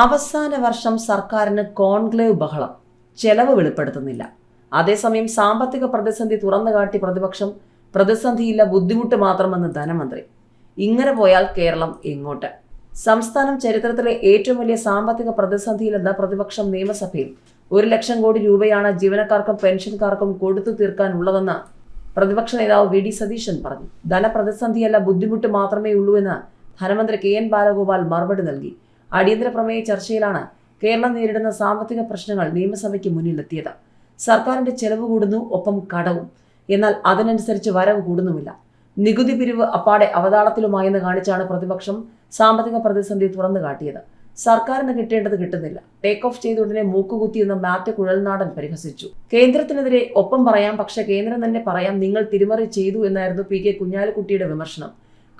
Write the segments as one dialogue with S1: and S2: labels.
S1: അവസാന വർഷം സർക്കാരിന് കോൺക്ലേവ് ബഹളം. ചെലവ് വെളിപ്പെടുത്തുന്നില്ല. അതേസമയം സാമ്പത്തിക പ്രതിസന്ധി തുറന്നു കാട്ടി പ്രതിപക്ഷം പ്രതിസന്ധിയില്ല ബുദ്ധിമുട്ട് മാത്രമെന്ന് ധനമന്ത്രി. ഇങ്ങനെ പോയാൽ കേരളം എങ്ങോട്ട്? സംസ്ഥാനം ചരിത്രത്തിലെ ഏറ്റവും വലിയ സാമ്പത്തിക പ്രതിസന്ധിയിലെന്ന പ്രതിപക്ഷം നിയമസഭയിൽ ഒരു ലക്ഷം കോടി രൂപയാണ് ജീവനക്കാർക്കും പെൻഷൻകാർക്കും കൊടുത്തു തീർക്കാനുള്ളതെന്ന് പ്രതിപക്ഷ നേതാവ് വി. ഡി. സതീശൻ പറഞ്ഞു. ധനപ്രതിസന്ധിയല്ല ബുദ്ധിമുട്ട് മാത്രമേ ഉള്ളൂ എന്ന് ധനമന്ത്രി കെ. എൻ. ബാലഗോപാൽ മറുപടി നൽകി. അടിയന്തര പ്രമേയ ചർച്ചയിലാണ് കേരളം നേരിടുന്ന സാമ്പത്തിക പ്രശ്നങ്ങൾ നിയമസഭയ്ക്ക് മുന്നിലെത്തിയത്. സർക്കാരിന്റെ ചെലവ് കൂടുന്നു ഒപ്പം കടവും. എന്നാൽ അതിനനുസരിച്ച് വരവ് കൂടുന്നുമില്ല. നികുതി പിരിവ് അപ്പാടെ അവതാളത്തിലുമായെന്ന് കാണിച്ചാണ് പ്രതിപക്ഷം സാമ്പത്തിക പ്രതിസന്ധി തുറന്നു കാട്ടിയത്. സർക്കാരിന് കിട്ടേണ്ടത് കിട്ടുന്നില്ല. ടേക്ക് ഓഫ് ചെയ്ത ഉടനെ മൂക്കുകുത്തി എന്ന മാറ്റ് കുഴൽനാടൻ പരിഹസിച്ചു. കേന്ദ്രത്തിനെതിരെ ഒപ്പം പറയാം പക്ഷെ കേന്ദ്രം തന്നെ പറയാം നിങ്ങൾ തിരിമറി ചെയ്തു എന്നായിരുന്നു പി കെ കുഞ്ഞാലിക്കുട്ടിയുടെ വിമർശനം.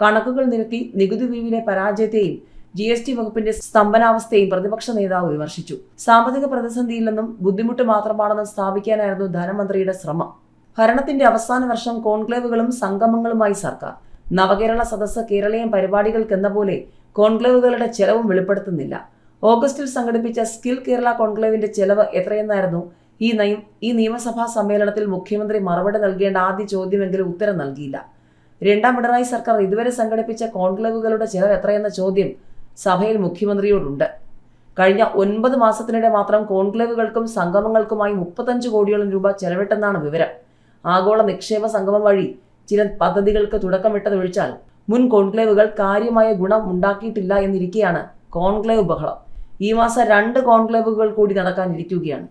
S1: കണക്കുകൾ നിരത്തി നികുതി പിരിവിലെ പരാജയത്തെയും ജി എസ് ടി വകുപ്പിന്റെ സ്തംഭനാവസ്ഥയും പ്രതിപക്ഷ നേതാവ് വിമർശിച്ചു. സാമ്പത്തിക പ്രതിസന്ധിയില്ലെന്നും ബുദ്ധിമുട്ട് മാത്രമാണെന്നും സ്ഥാപിക്കാനായിരുന്നു ധനമന്ത്രിയുടെ ശ്രമം. ഭരണത്തിന്റെ അവസാന വർഷം കോൺക്ലേവുകളും സംഗമങ്ങളുമായി സർക്കാർ. നവകേരള സദസ്സ് കേരളീയം പരിപാടികൾക്കെന്ന പോലെ കോൺക്ലേവുകളുടെ ചെലവും വെളിപ്പെടുത്തുന്നില്ല. ഓഗസ്റ്റിൽ സംഘടിപ്പിച്ച സ്കിൽ കേരള കോൺക്ലേവിന്റെ ചെലവ് എത്രയെന്നായിരുന്നു ഈ നയം ഈ നിയമസഭാ സമ്മേളനത്തിൽ മുഖ്യമന്ത്രി മറുപടി നൽകേണ്ട ആദ്യ ചോദ്യമെങ്കിലും ഉത്തരം നൽകിയില്ല. രണ്ടാം പിണറായി സർക്കാർ ഇതുവരെ സംഘടിപ്പിച്ച കോൺക്ലേവുകളുടെ ചെലവ് എത്രയെന്ന ചോദ്യം സഭയിൽ മുഖ്യമന്ത്രിയോടുണ്ട്. കഴിഞ്ഞ ഒൻപത് മാസത്തിനിടെ മാത്രം കോൺക്ലേവുകൾക്കും സംഗമങ്ങൾക്കുമായി മുപ്പത്തഞ്ച് കോടിയോളം രൂപ ചെലവിട്ടെന്നാണ് വിവരം. ആഗോള നിക്ഷേപ സംഗമം വഴി ചില പദ്ധതികൾക്ക് തുടക്കമിട്ടതൊഴിച്ചാൽ മുൻ കോൺക്ലേവുകൾ കാര്യമായ ഗുണം ഉണ്ടാക്കിയിട്ടില്ല എന്നിരിക്കെയാണ് കോൺക്ലേവ് ബഹളം. ഈ മാസം രണ്ട് കോൺക്ലേവുകൾ കൂടി നടക്കാനിരിക്കുകയാണ്.